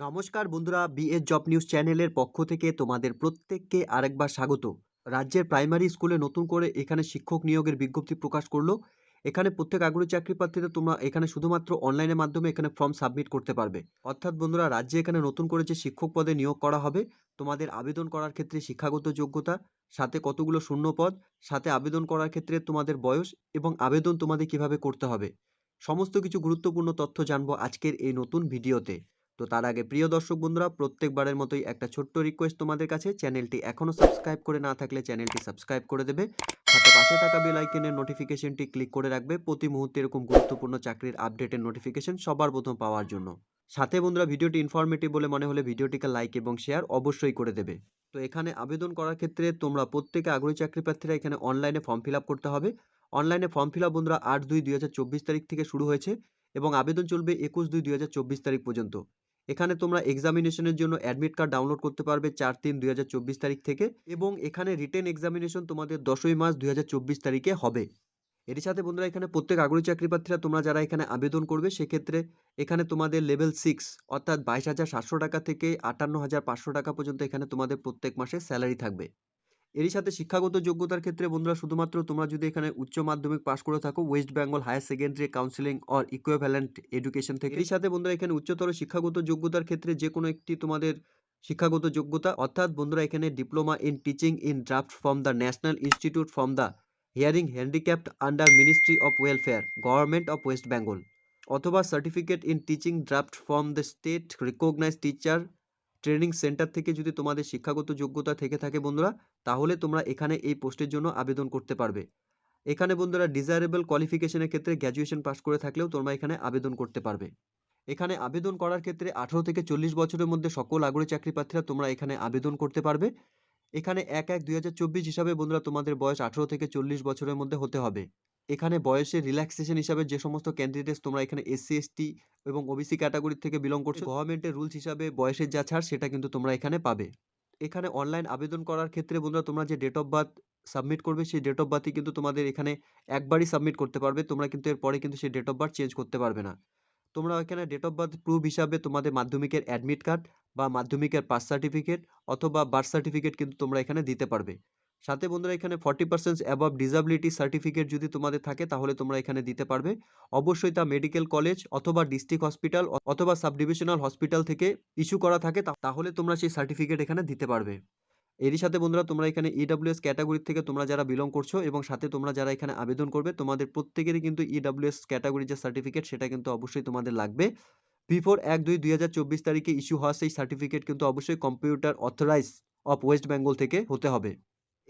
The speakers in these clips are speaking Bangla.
নমস্কার বন্ধুরা বিএস জব নিউজ চ্যানেলের পক্ষ থেকে তোমাদের প্রত্যেককে আরেকবার স্বাগত। রাজ্যের প্রাইমারি স্কুলে নতুন করে এখানে শিক্ষক নিয়োগের বিজ্ঞপ্তি প্রকাশ করল। এখানে প্রত্যেক আগ্রহী চাকরি প্রার্থীদের তোমরা এখানে শুধুমাত্র অনলাইনের মাধ্যমে এখানে ফর্ম সাবমিট করতে পারবে। অর্থাৎ বন্ধুরা, রাজ্যে এখানে নতুন করে যে শিক্ষক পদে নিয়োগ করা হবে, তোমাদের আবেদন করার ক্ষেত্রে শিক্ষাগত যোগ্যতা, সাথে কতগুলো শূন্য পদ সাথে আবেদন করার ক্ষেত্রে তোমাদের বয়স এবং আবেদন তোমাদের কীভাবে করতে হবে। সমস্ত কিছু গুরুত্বপূর্ণ তথ্য জানব আজকের এই নতুন ভিডিওতে। তো তার আগে প্রিয় দর্শক বন্ধুরা, প্রত্যেকবারের মতোই একটা ছোট্ট রিকোয়েস্ট তোমাদের কাছে। চ্যানেলটি এখনও সাবস্ক্রাইব করে না থাকলে চ্যানেলটি সাবস্ক্রাইব করে দেবে। সাথে পাশে থাকা বেল আইকনের নোটিফিকেশনটি ক্লিক করে রাখবে প্রতি মুহূর্তে এরকম গুরুত্বপূর্ণ চাকরির আপডেটের নোটিফিকেশন সবার প্রথম পাওয়ার জন্য। সাথে বন্ধুরা, ভিডিওটি ইনফরমেটিভ বলে মনে হলে ভিডিওটিকে লাইক এবং শেয়ার অবশ্যই করে দেবে। তো এখানে আবেদন করার ক্ষেত্রে তোমরা প্রত্যেকে আগ্রহী চাকরি প্রার্থীরা এখানে অনলাইনে ফর্ম ফিল করতে হবে। অনলাইনে ফর্ম ফিল বন্ধুরা, আট দুই দুই তারিখ থেকে শুরু হয়েছে এবং আবেদন চলবে একুশ দুই দুই তারিখ পর্যন্ত। এখানে তোমরা এক্সামিনেশনের জন্য অ্যাডমিট কার্ড ডাউনলোড করতে পারবে চার তিন দুই তারিখ থেকে এবং এখানে রিটেন এক্সামিনেশন তোমাদের দশই মার্চ দুই হাজার চব্বিশ তারিখে হবে। এর সাথে বন্ধুরা এখানে প্রত্যেক আগ্রহী চাকরিপ্রার্থীরা তোমরা যারা এখানে আবেদন করবে সেক্ষেত্রে এখানে তোমাদের লেভেল সিক্স অর্থাৎ বাইশ হাজার সাতশো টাকা থেকে আটান্ন হাজার পাঁচশো টাকা পর্যন্ত এখানে তোমাদের প্রত্যেক মাসে স্যালারি থাকবে। এরই সাথে শিক্ষাগত যোগ্যতার ক্ষেত্রে বন্ধুরা, শুধুমাত্র তোমরা যদি এখানে উচ্চ মাধ্যমিক পাশ করে থাকো, West Bengal higher secondary counselling or equivalent education থেকে। এরই সাথে বন্ধুরা, এখানে উচ্চতর শিক্ষাগত যোগ্যতার ক্ষেত্রে যে কোনো একটি তোমাদের শিক্ষাগত যোগ্যতা, অর্থাৎ বন্ধুরা, এখানে diploma in teaching in draft from the national institute from the hearing handicapped under ministry of welfare government of West Bengal অথবা certificate in teaching draft from the state recognise teacher training centre থেকে যদি তোমাদের শিক্ষাগত যোগ্যতা থেকে থাকে বন্ধুরা, তাহলে তোমরা এখানে এই পোস্টের জন্য আবেদন করতে পারবে। এখানে বন্ধুরা ডিজায়ারেবল কোয়ালিফিকেশনের ক্ষেত্রে গ্র্যাজুয়েশন পাস করে থাকলেও তোমরা এখানে আবেদন করতে পারবে। এখানে আবেদন করার ক্ষেত্রে আঠারো থেকে চল্লিশ বছরের মধ্যে সকল আগ্রহী চাকরি প্রার্থীরা তোমরা এখানে আবেদন করতে পারবে। এখানে এক এক দুই হিসাবে বন্ধুরা তোমাদের বয়স আঠারো থেকে চল্লিশ বছরের মধ্যে হতে হবে। এখানে বয়সের রিল্যাক্সেশন হিসাবে যে সমস্ত ক্যান্ডিডেটস তোমরা এখানে এসসি এসটি এবং ওবিসি ক্যাটাগরি থেকে বিলং করছ গভর্নমেন্টের রুলস হিসাবে বয়সের যা ছাড় সেটা কিন্তু তোমরা এখানে পাবে। এখানে অনলাইন আবেদন করার ক্ষেত্রে বন্ধুরা তোমরা যে ডেট অফ বার্থ সাবমিট করবে, সেই ডেট অফ বার্থই কিন্তু তোমাদের এখানে একবারই সাবমিট করতে পারবে। তোমরা কিন্তু এরপরে কিন্তু সেই ডেট অফ বার্থ চেঞ্জ করতে পারবে না। তোমরা এখানে ডেট অফ বার্থ প্রুফ হিসাবে তোমাদের মাধ্যমিকের অ্যাডমিট কার্ড বা মাধ্যমিকের পাস সার্টিফিকেট অথবা বার্থ সার্টিফিকেট কিন্তু তোমরা এখানে দিতে পারবে। সাথে বন্ধুরা এখানে forty percent above disability certificate যদি তোমাদের থাকে, তাহলে তোমরা এখানে দিতে পারবে। অবশ্যই তা মেডিকেল কলেজ অথবা ডিস্ট্রিক্ট হসপিটাল অথবা সাব ডিভিশনাল হসপিটাল থেকে ইস্যু করা থাকে তাহলে তোমরা সেই সার্টিফিকেট এখানে দিতে পারবে। এরই সাথে বন্ধুরা তোমরা এখানে ইডাব্লিউএস ক্যাটাগরি থেকে তোমরা যারা বিলং করছ এবং সাথে তোমরা যারা এখানে আবেদন করবে, তোমাদের প্রত্যেকেরই কিন্তু ইডাব্লিউএস ক্যাটাগরি যে সার্টিফিকেট সেটা কিন্তু অবশ্যই তোমাদের লাগবে। বিফোর এক দুই দুই হাজার চব্বিশ তারিখে ইস্যু হওয়া সেই সার্টিফিকেট কিন্তু অবশ্যই computer authorise of West Bengal থেকে হতে হবে।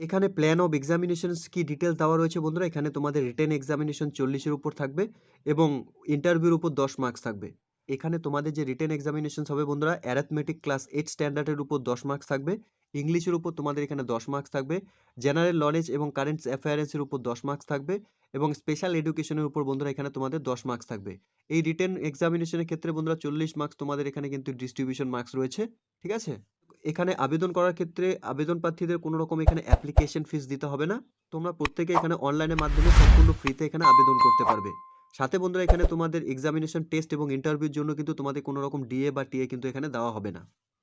এখানে প্ল্যান অফ এক্সামিনেশনস কি ডিটেলস দেওয়া রয়েছে বন্ধুরা? এখানে তোমাদের রিটেন এক্সামিনেশন চল্লিশের উপর থাকবে এবং ইন্টারভিউর উপর দশ মার্কস থাকবে। এখানে তোমাদের যে রিটেন এক্সামিনেশন হবে বন্ধুরা অ্যারাথমেটিক ক্লাস এইট স্ট্যান্ডার্ডের উপর দশ মার্কস থাকবে, ইংলিশের উপর তোমাদের এখানে দশ মার্কস থাকবে জেনারেল নলেজ এবং কারেন্ট অ্যাফেয়ারেন্সের উপর দশ মার্কস থাকবে এবং স্পেশাল এডুকেশনের উপর বন্ধুরা এখানে তোমাদের দশ মার্কস থাকবে। এই রিটেন এক্সামিনেশনের ক্ষেত্রে বন্ধুরা চল্লিশ মার্কস তোমাদের এখানে কিন্তু ডিস্ট্রিবিউশন মার্কস রয়েছে, ঠিক আছে? এখানে আবেদন করার ক্ষেত্রে আবেদন প্রার্থীদের কোনো রকম এখানে অ্যাপ্লিকেশন ফিস দিতে হবে না। তোমরা প্রত্যেকে এখানে অনলাইনের মাধ্যমে সম্পূর্ণ ফ্রিতে এখানে আবেদন করতে পারবে। সাথে বন্ধুরা, এখানে তোমাদের এক্সামিনেশন টেস্ট এবং ইন্টারভিউর জন্য কিন্তু তোমাদের কোনো রকম ডিএ বা টিএ কিন্তু এখানে দেওয়া হবে না।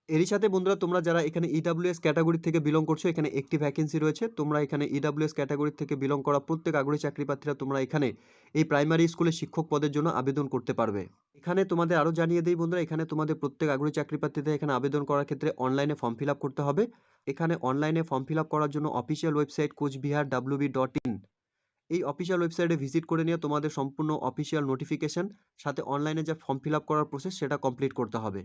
এরই সাথে বন্ধুরা, তোমরা যারা এখানে ইডাব্লিউএস ক্যাটাগরি থেকে বিলং করছ, এখানে একটি ভ্যাকেন্সি রয়েছে। তোমরা এখানে ইডাব্লিউএস ক্যাটাগরি থেকে বিলং করা প্রত্যেক আগ্রহী চাকরি প্রার্থীরা তোমরা এখানে এই প্রাইমারি স্কুলে শিক্ষক পদের জন্য আবেদন করতে পারবে। এখানে তোমাদের আরও জানিয়ে দিই বন্ধুরা, এখানে তোমাদের প্রত্যেক আগ্রহী চাকরি প্রার্থীদের এখানে আবেদন করার ক্ষেত্রে অনলাইনে ফর্ম ফিল করতে হবে। এখানে অনলাইনে ফর্ম ফিল করার জন্য official website Coochbehar WB dot in এই অফিসিয়াল ওয়েবসাইটে ভিজিট করে নিয়ে তোমাদের সম্পূর্ণ অফিসিয়াল নোটিফিকেশন সাথে অনলাইনে যা ফর্ম ফিল করার প্রসেস সেটা কমপ্লিট করতে হবে।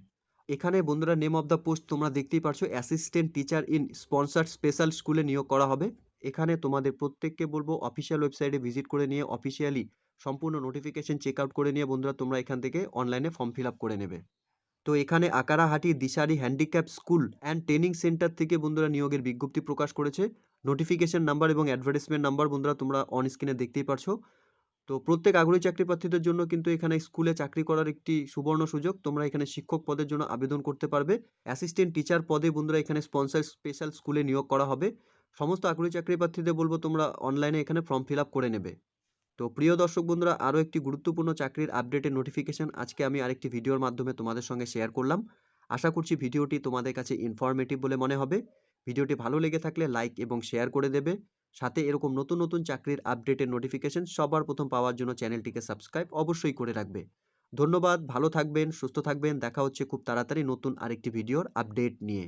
এখানে বন্ধুরা নেম অফ দ্য পোস্ট তোমরা দেখতেই পারছ assistant teacher in sponsored special স্কুলে নিয়োগ করা হবে। এখানে তোমাদের প্রত্যেককে বলব অফিসিয়াল ওয়েবসাইটে ভিজিট করে নিয়ে অফিসিয়ালি সম্পূর্ণ নোটিফিকেশন চেক আউট করে নিয়ে বন্ধুরা তোমরা এখান থেকে অনলাইনে ফর্ম ফিল আপ করে নেবে। তো এখানে Akarahati Dishari handicap school and training centre থেকে বন্ধুরা নিয়োগের বিজ্ঞপ্তি প্রকাশ করেছে। নোটিফিকেশন নাম্বার এবং অ্যাডভার্টাইজমেন্ট নাম্বার বন্ধুরা তোমরা অন স্ক্রিনে দেখতেই পারছ। তো প্রত্যেক আগ্রহী চাকরি প্রার্থীদের জন্য কিন্তু এখানে স্কুলে চাকরি করার একটি সুবর্ণ সুযোগ। তোমরা এখানে শিক্ষক পদের জন্য আবেদন করতে পারবে। অ্যাসিস্ট্যান্ট, টিচার পদে বন্ধুরা এখানে স্পন্সার স্পেশাল স্কুলে নিয়োগ করা হবে। সমস্ত আগ্রহী চাকরি প্রার্থীদের বলব তোমরা অনলাইনে এখানে ফর্ম ফিল করে নেবে। তো প্রিয় দর্শক বন্ধুরা, আরও একটি গুরুত্বপূর্ণ চাকরির আপডেটের নোটিফিকেশান আজকে আমি আরেকটি ভিডিওর মাধ্যমে তোমাদের সঙ্গে শেয়ার করলাম। আশা করছি ভিডিওটি তোমাদের কাছে ইনফরমেটিভ বলে মনে হবে। ভিডিওটি ভালো লেগে থাকলে লাইক এবং শেয়ার করে দেবে। সাথে এরকম নতুন নতুন চাকরির আপডেটের নোটিফিকেশন সবার প্রথম পাওয়ার জন্য চ্যানেলটিকে সাবস্ক্রাইব অবশ্যই করে রাখবে। ধন্যবাদ, ভালো থাকবেন, সুস্থ থাকবেন, দেখা হচ্ছে খুব তাড়াতাড়ি নতুন আরেকটি ভিডিওর আপডেট নিয়ে।